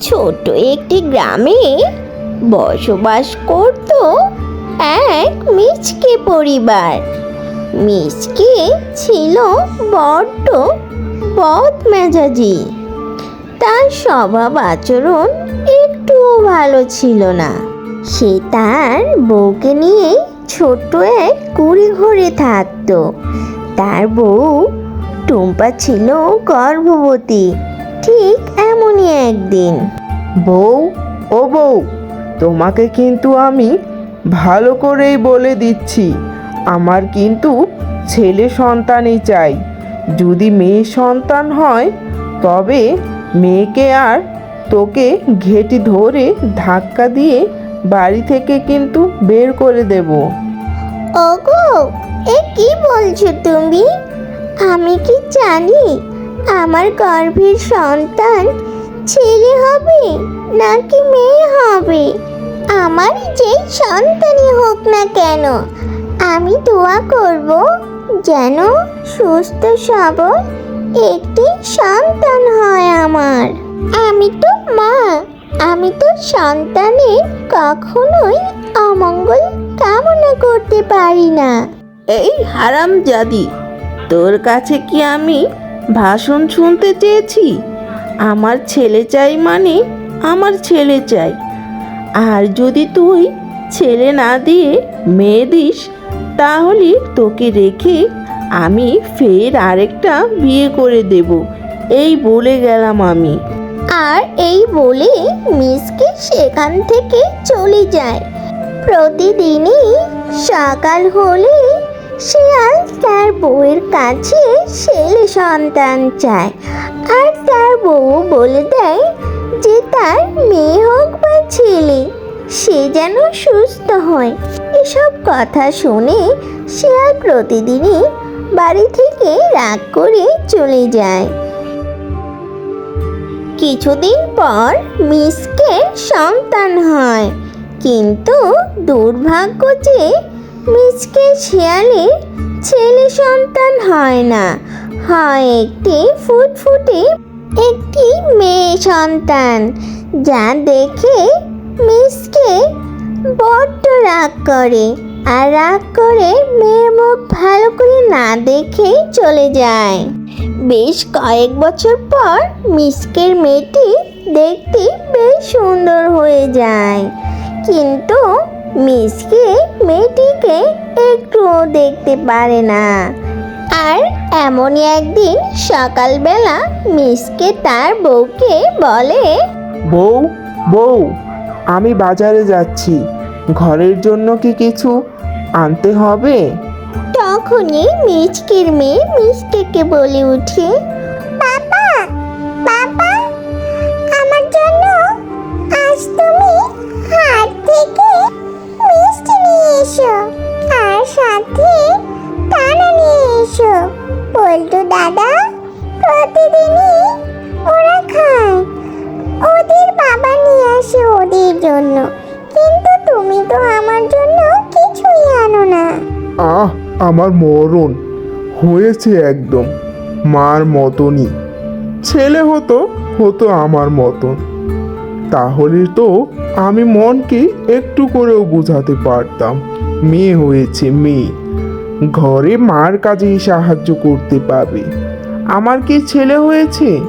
ছোট একটি গ্রামে বসবাস করত এক মিচকে পরিবার। মিচকে ছিল বড্ড বদ মেজাজি তার স্বভাব আচরণ একটুও ভালো ছিল না। সে তার বউকে নিয়ে ছোট্ট এক কুড়ি ঘরে থাকতো। তার বউ টুম্পা ছিল গর্ভবতী। ঠিক এমনই একদিন। বউ ও বউ তোমাকে কিন্তু আমি ভালো করেই বলে দিচ্ছি। আমার কিন্তু ছেলে সন্তানই চাই। যদি মেয়ে সন্তান হয় তবে মেয়েকে আর তোকে ঘেটি ধরে ধাক্কা দিয়ে বাড়ি থেকে কিন্তু বের করে দেব। ওগো এ কি বলছো তুমি? আমি কি জানি আমার গর্ভের সন্তান ছেলে হবে নাকি মেয়ে হবে? আমার যে সন্তানই হোক না কেন, আমি দোয়া করব যেন সুস্থ সবল একটি সন্তান হয় আমার। আমি তো মা, আমি তো সন্তানের কখনোই অমঙ্গল কামনা করতে পারি না। এই হারাম জাদি তোর কাছে কি আমি ভাষণ শুনতে চেয়েছি। আমার ছেলে চাই মানে আমার ছেলে চাই। আর যদি তুই ছেলে না দিয়ে মেয়ে দিস, তাহলে তোকে রেখে আমি ফের আরেকটা বিয়ে করে দেব। এই বলে গেলাম আমি। আর এই বলে মিসকে সেখান থেকে চলে যায়। প্রতিদিনই সকাল হলে শিয়াল তার বউয়ের কাছে ছেলে সন্তান চায়। আর তার বউ বলে দেয় যে তার মেয়ে হোক বা ছেলে, সে যেন সুস্থ হয়। এসব কথা শুনে শিয়াল প্রতিদিনই বাড়ি থেকে রাগ করে চলে যায়। কিছুদিন পর মিসকে সন্তান হয়। কিন্তু দুর্ভাগ্য যে মিসকে শিয়ালের ছেলে সন্তান হয় না। হয় একটি ফুটফুটে একটি মেয়ে সন্তান, যা দেখে মিসকে বড্ড রাগ করে আর রাগ করে মেয়ের মুখ ভালো করে না দেখেই চলে যায়। বেশ কয়েক বছর পর মিসকের মেয়েটি দেখতে বেশ সুন্দর হয়ে যায়। কিন্তু মিসকে মেয়েটিকে একটুও দেখতে পারে না। আর এমনই একদিন সকালবেলা মিসকে তার বউকে বলে বউ বউ আমি বাজারে যাচ্ছি। ঘরের জন্য কি কিছু আনতে হবে? তখনই মিচকের মেয়ে মিসকেকে বলে উঠে আমার মরণ হয়েছে একদম মার মতনই। ছেলে হতো হতো আমার মতন। তাহলে তো আমি মনকে একটু করেও বোঝাতে পারতাম। মেয়ে হয়েছে মেয়ে। ঘরে মার কাজেই সাহায্য করতে পাবে আমার কি ছেলে হয়েছে?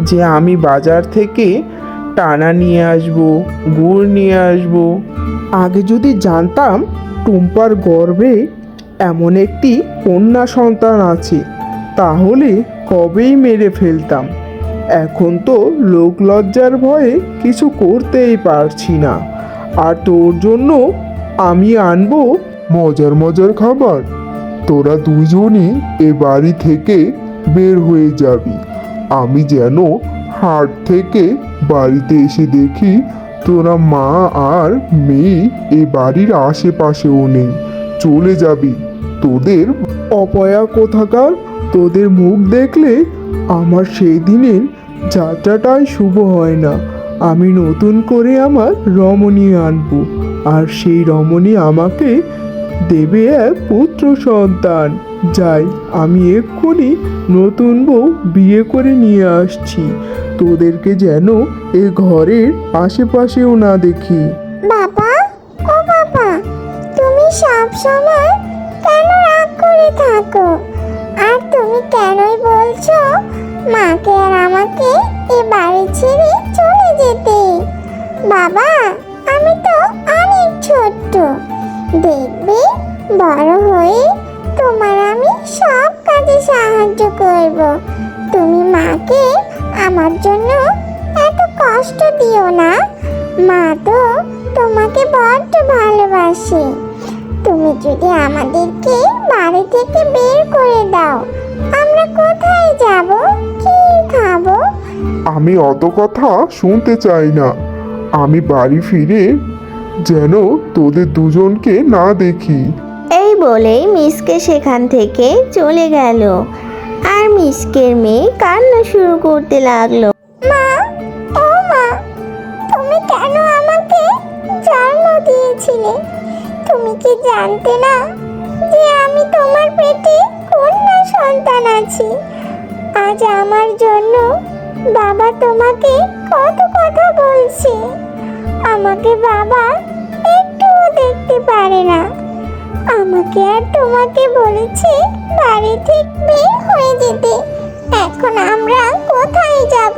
যে আমি বাজার থেকে টানা নিয়ে আসব, গুড় নিয়ে আসব। আগে যদি জানতাম টুম্পার গর্ভে এমন একটি কন্যা সন্তান আছে, তাহলে কবেই মেরে ফেলতাম? এখন তো লোক লজ্জার ভয়ে কিছু করতেই পারছি না। আর তোর জন্য আমি আনব মজার মজার খাবার। তোরা দুজনই এ বাড়ি থেকে বের হয়ে যাবি। আমি যেন হাট থেকে বাড়িতে এসে দেখি তোরা মা আর মেয়ে এ বাড়ির আশেপাশেও নেই। চলে যাবি। তোদের অপয়া কোথাকার? তোদের মুখ দেখলে আমার সেই দিনের যাত্রাটাই শুভ হয় না। আমি নতুন করে আমার রমণী আনব, আর সেই রমণী আমাকে দেবে এক পুত্র সন্তান। যাই, আমি এক্ষুনি নতুন বউ বিয়ে করে নিয়ে আসছি। তোদেরকে যেন এ ঘরের আশেপাশেও না দেখি। বাবা, ও বাবা, তুমি সব সময় করে থাকো। আর তুমি কেনই বলছো মাকে আর আমাকে এ বাড়ি ছেড়ে চলে যেতে? বাবা, আমি তো অনেক ছোট্ট। দেখবে, বড় হয়ে তোমার আমি সব কাজে সাহায্য করব। তুমি মাকে আমার জন্য এত কষ্ট দিও না। মা তো তোমাকে বড্ড ভালোবাসে। তুমি যদি আমাদেরকে বাড়ি থেকে বের করে দাও আমরা কোথায় যাব? কি খাব? আমি অত কথা শুনতে চাই না। আমি বাড়ি ফিরে যেন তোদের দুজনকে না দেখি। এই বলেই মিসকে সেখান থেকে চলে গেল। আর মিসকের মেয়ে কান্না শুরু করতে লাগল। মা ও মা তুমি কেন আমাকে জন্ম দিয়েছিলে? তুমি কি জানতে না যে আমি তোমার পেটে কন্যা সন্তান আছি? আজ আমার জন্য বাবা তোমাকে কত কথা বলছে। আমাকে বাবা একটুও দেখতে পারে না। আমাকে আর তোমাকে বলেছে বাড়ি থেকে বের হয়ে যেতে। এখন আমরা কোথায় যাব?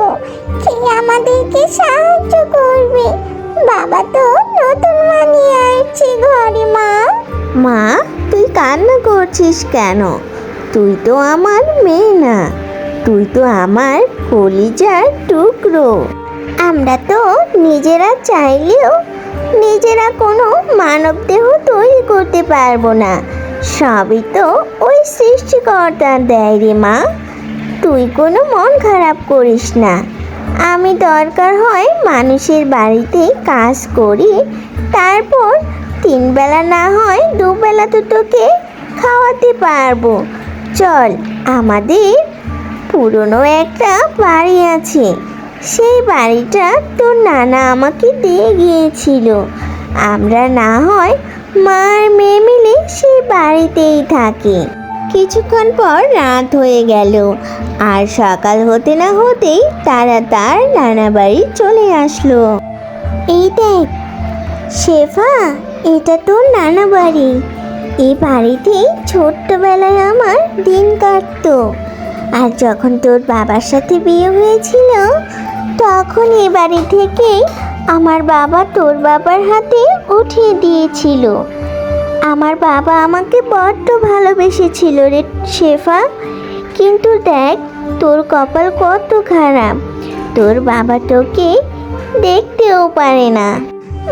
কে আমাদেরকে সাহায্য করবে? বাবা তো নতুন মা নিয়ে আসছে ঘরে, মা। মা, তুই কান্না করছিস কেন? তুই তো আমার মেয়ে না। তুই তো আমার কলিজার টুকরো। আমরা তো নিজেরা চাইলেও নিজেরা কোনো মানব দেহ তৈরি করতে পারব না। সবই তো ওই সৃষ্টিকর্তা দেয় রে মা। তুই কোনো মন খারাপ করিস না। আমি দরকার হয় মানুষের বাড়িতে কাজ করি, তারপর তিন বেলা না হয় দুবেলা তো তোকে খাওয়াতে পারব। চল, আমাদের পুরনো একটা বাড়ি আছে। সেই বাড়িটা তোর নানা আমাকে দিয়ে গিয়েছিল। আমরা না হয় মার মেয়ে মিলে সেই বাড়িতেই থাকি। কিছুক্ষণ পর রাত হয়ে গেল। আর সকাল হতে না হতেই তারা তার নানা বাড়ি চলে আসলো। এই দেখ, শেফা, এটা তোর নানা বাড়ি। এই বাড়িতেই ছোট্টবেলায় আমার দিন কাটতো। আর যখন তোর বাবার সাথে বিয়ে হয়েছিল, তখন এ বাড়ি থেকে আমার বাবা তোর বাবার হাতে উঠিয়ে দিয়েছিল। আমার বাবা আমাকে বড্ড ভালোবেসেছিল রে শেফা। কিন্তু দেখ, তোর কপাল কত খারাপ। তোর বাবা তোকে দেখতেও পারে না।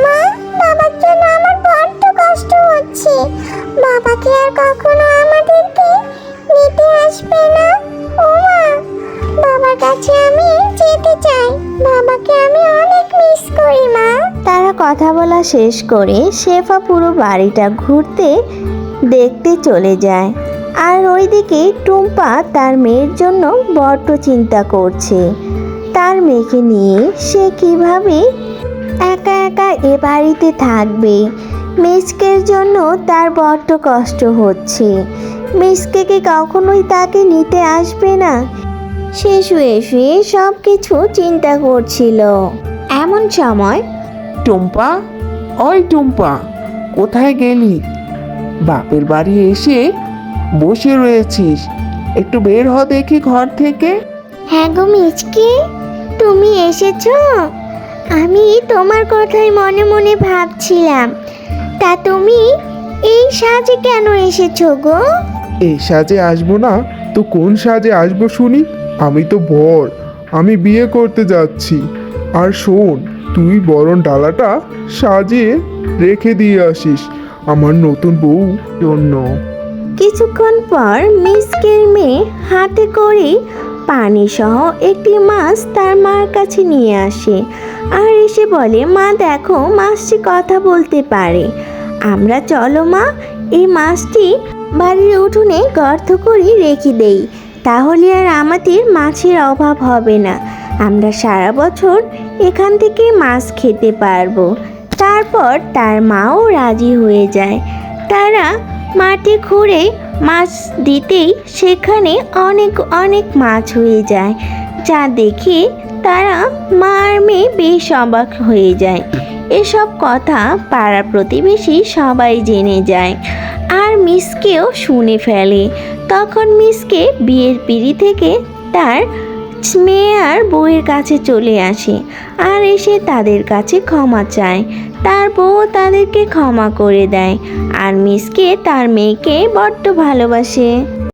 মা, বাবার জন্য আমার বড্ড কষ্ট হচ্ছে। বাবা কি আর কখনো আমাদেরকে নিতে আসবে না। ও মা, বাবার কাছে আমি যেতে চাই। বাবাকে আমি অনেক মিস করি, মা। কথা বলা শেষ করে শেফা পুরো বাড়িটা ঘুরতে দেখতে চলে যায়। আর ওইদিকে টুম্পা তার মেয়ের জন্য বড্ড চিন্তা করছে। তার মেয়েকে নিয়ে সে কীভাবে একা একা এ বাড়িতে থাকবে? মিসকের জন্য তার বড্ড কষ্ট হচ্ছে। মিসকে কি কখনোই তাকে নিতে আসবে না? সে শুয়ে শুয়ে সব কিছু চিন্তা করছিল। এমন সময় টুম্পা ওই টুম্পা কোথায় গেলি? বাপের বাড়ি এসে বসে রয়েছিস। একটু বের হ দেখি ঘর থেকে। হ্যাঁ গো মিচকে তুমি এসেছ? আমি তোমার কথাই মনে মনে ভাবছিলাম। তা তুমি এই সাজে কেন এসেছ গো? এই সাজে আসব না তো কোন সাজে আসব শুনি? আমি তো বর আমি বিয়ে করতে যাচ্ছি। আর শোন তুই বরং ডালাটা সাজিয়ে রেখে দিয়ে আসিস, আমার নতুন বউ জন্য। কিছুক্ষণ পর মিসকের মেয়ে হাতে করে পানি সহ একটি মাছ তার মার কাছে নিয়ে আসে আর এসে বলে, মা, দেখো, মাছটি কথা বলতে পারে। আমরা চলো, মা, এই মাছটি বাড়ির উঠোনে গর্ত করে রেখে দেই। তাহলে আর আমাদের মাছের অভাব হবে না। আমরা সারা বছর এখান থেকে মাছ খেতে পারব। তারপর তার মাও রাজি হয়ে যায়। তারা মাটি খুঁড়ে মাছ দিতেই সেখানে অনেক অনেক মাছ হয়ে যায়, যা দেখে তারা মা আর মেয়ে বেশ অবাক হয়ে যায়। এসব কথা পাড়া প্রতিবেশী সবাই জেনে যায় আর মিসকেও শুনে ফেলে। তখন মিসকে বিয়ের পিড়ি থেকে তার মেয়ে আর বউয়ের কাছে চলে আসে আর এসে তাদের কাছে ক্ষমা চায়। তার বউ তাদেরকে ক্ষমা করে দেয় আর মিসকে তার মেয়েকে বড্ড ভালোবাসে।